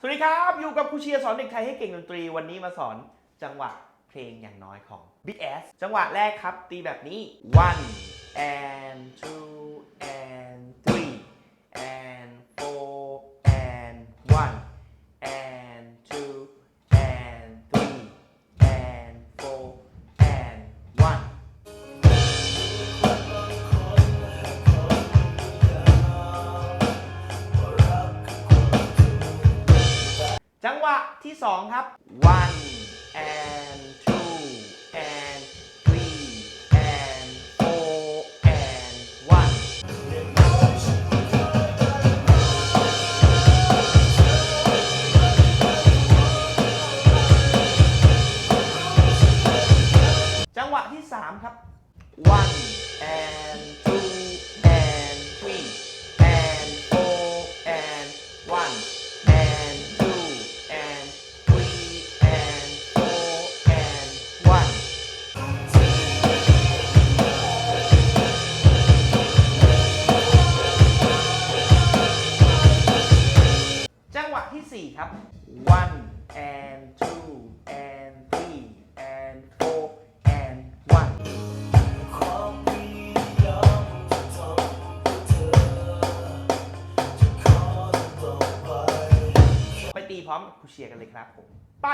สวัสดีครับ อยู่กับครูเชียร์สอนเด็กไทยให้เก่งดนตรีวันนี้มาสอนจังหวะเพลงอย่างน้อยของ Big S จังหวะแรกครับ ตีแบบนี้ one and ที่ 2 ครับ one and two and three and four and one จังหวะที่ 3 ครับ one and ที่ 4 ครับ one and two and three and four and one ไปตีพร้อมกับครูเชียร์กันเลยครับผม ไป